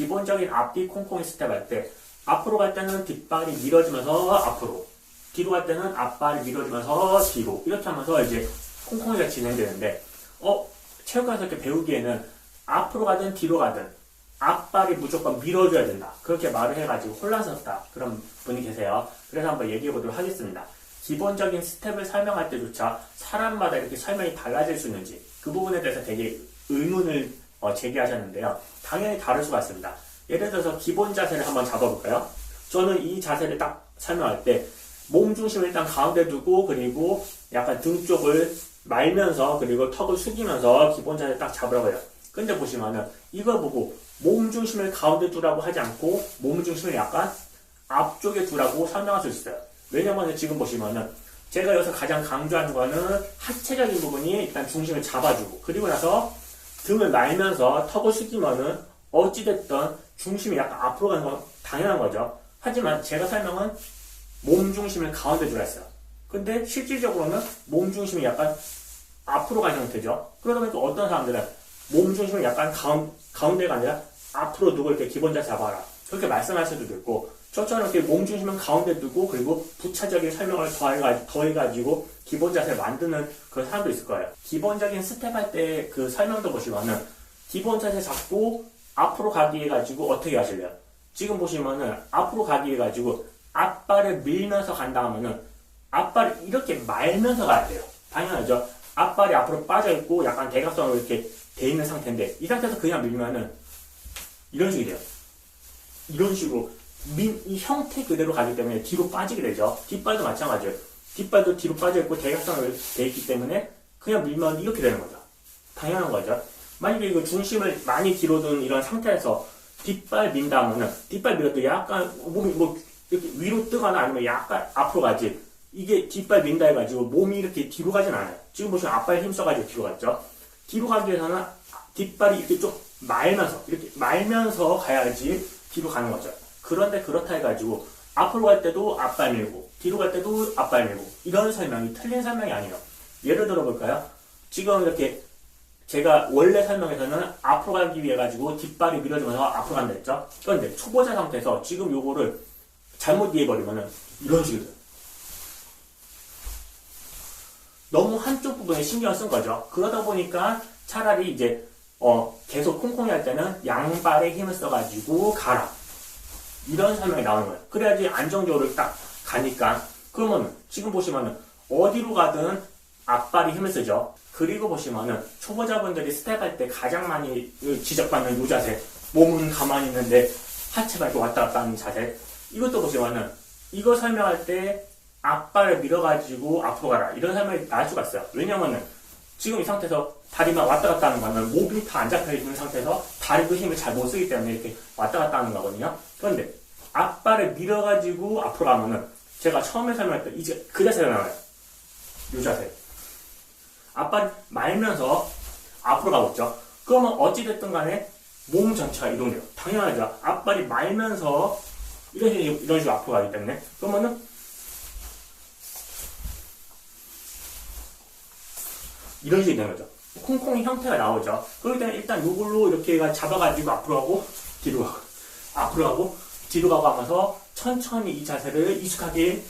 기본적인 앞뒤 콩콩이 스텝 할 때 앞으로 갈 때는 뒷발이 밀어지면서 앞으로 뒤로 갈 때는 앞발이 밀어지면서 뒤로 이렇게 하면서 이제 콩콩이가 진행되는데 어 체육관에서 이렇게 배우기에는 앞으로 가든 뒤로 가든 앞발이 무조건 밀어줘야 된다. 그렇게 말을 해가지고 혼란스럽다. 그런 분이 계세요. 그래서 한번 얘기해 보도록 하겠습니다. 기본적인 스텝을 설명할 때조차 사람마다 이렇게 설명이 달라질 수 있는지 그 부분에 대해서 되게 의문을 어, 제기하셨는데요 당연히 다를 수가 있습니다 예를 들어서 기본 자세를 한번 잡아볼까요 저는 이 자세를 딱 설명할 때 몸 중심을 일단 가운데 두고 그리고 약간 등 쪽을 말면서 그리고 턱을 숙이면서 기본 자세 딱 잡으라고 해요. 근데 보시면은 이걸 보고 몸 중심을 가운데 두라고 하지 않고 몸 중심을 약간 앞쪽에 두라고 설명할 수 있어요. 왜냐면 지금 보시면은 제가 여기서 가장 강조하는 거는 하체적인 부분이 일단 중심을 잡아주고 그리고 나서 등을 말면서 턱을 숙이면은 어찌됐든 중심이 약간 앞으로 가는 건 당연한 거죠. 하지만 제가 설명은 몸 중심을 가운데 두라 했어요. 근데 실질적으로는 몸 중심이 약간 앞으로 간 형태죠. 그러다 보니까 어떤 사람들은 몸 중심을 약간 가운, 가운데가 아니라 앞으로 두고 이렇게 기본 자세 잡아라. 그렇게 말씀할 수도 있고, 저처럼 이렇게 몸 중심은 가운데 두고, 그리고 부차적인 설명을 더해가, 더해가지고, 기본 자세를 만드는 그런 사람도 있을 거예요. 기본적인 스텝 할 때 그 설명도 보시면은, 기본 자세 잡고, 앞으로 가기 해가지고, 어떻게 하실래요? 지금 보시면은, 앞으로 가기 해가지고, 앞발을 밀면서 간다 하면은, 앞발을 이렇게 말면서 가야 돼요. 당연하죠. 앞발이 앞으로 빠져있고, 약간 대각선으로 이렇게 돼 있는 상태인데, 이 상태에서 그냥 밀면은, 이런 식이 돼요. 이런 식으로 민, 이 형태 그대로 가기 때문에 뒤로 빠지게 되죠. 뒷발도 마찬가지예요. 뒷발도 뒤로 빠져있고 대각선으로 돼 있기 때문에 그냥 밀면 이렇게 되는 거죠. 당연한 거죠. 만약에 이거 중심을 많이 뒤로 둔 이런 상태에서 뒷발 민다 하면은 뒷발 밀어도 약간 몸이 뭐 이렇게 위로 뜨거나 아니면 약간 앞으로 가지. 이게 뒷발 민다 해가지고 몸이 이렇게 뒤로 가진 않아요. 지금 보시면 앞발 힘 써가지고 뒤로 갔죠. 뒤로 가기 위해서는 뒷발이 이렇게 좀 말면서 이렇게 말면서 가야지 뒤로 가는 거죠. 그런데 그렇다 해가지고 앞으로 갈 때도 앞발 밀고 뒤로 갈 때도 앞발 밀고 이런 설명이 틀린 설명이 아니에요. 예를 들어 볼까요? 지금 이렇게 제가 원래 설명에서는 앞으로 가기 위해 가지고 뒷발이 밀어지면서 앞으로 간다 했죠. 그런데 초보자 상태에서 지금 요거를 잘못 이해해버리면은 이런 식으로 돼요. 너무 한쪽 부분에 신경을 쓴 거죠. 그러다 보니까 차라리 이제 어, 계속 콩콩이 할 때는 양발에 힘을 써가지고 가라. 이런 설명이 나오는 거예요. 그래야지 안정적으로 딱 가니까. 그러면 지금 보시면은 어디로 가든 앞발이 힘을 쓰죠. 그리고 보시면은 초보자분들이 스텝 할 때 가장 많이 지적받는 요 자세. 몸은 가만히 있는데 하체가 이렇게 왔다 갔다 하는 자세. 이것도 보시면은 이거 설명할 때 앞발을 밀어가지고 앞으로 가라. 이런 설명이 나올 수가 있어요. 왜냐면은 지금 이 상태에서 다리만 왔다 갔다 하는 거는 몸이 다 안 잡혀 있는 상태에서 다리도 힘을 잘 못 쓰기 때문에 이렇게 왔다 갔다 하는 거거든요. 그런데 앞발을 밀어가지고 앞으로 가면은 제가 처음에 설명했던 이제 그 자세가 나와요. 이 자세. 앞발 말면서 앞으로 가고 있죠. 그러면 어찌됐든 간에 몸 전체가 이동돼요. 당연하죠. 앞발이 말면서 이런 식으로, 이런 식으로 앞으로 가기 때문에 그러면은 이런 식이 되는 거죠. 콩콩이 형태가 나오죠. 그렇기 때문에 일단 이걸로 이렇게 잡아가지고 앞으로 가고 뒤로 가고 앞으로 가고 뒤로 가고 하면서 천천히 이 자세를 익숙하게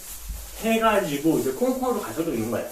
해가지고 이제 콩콩으로 가셔도 있는 거예요.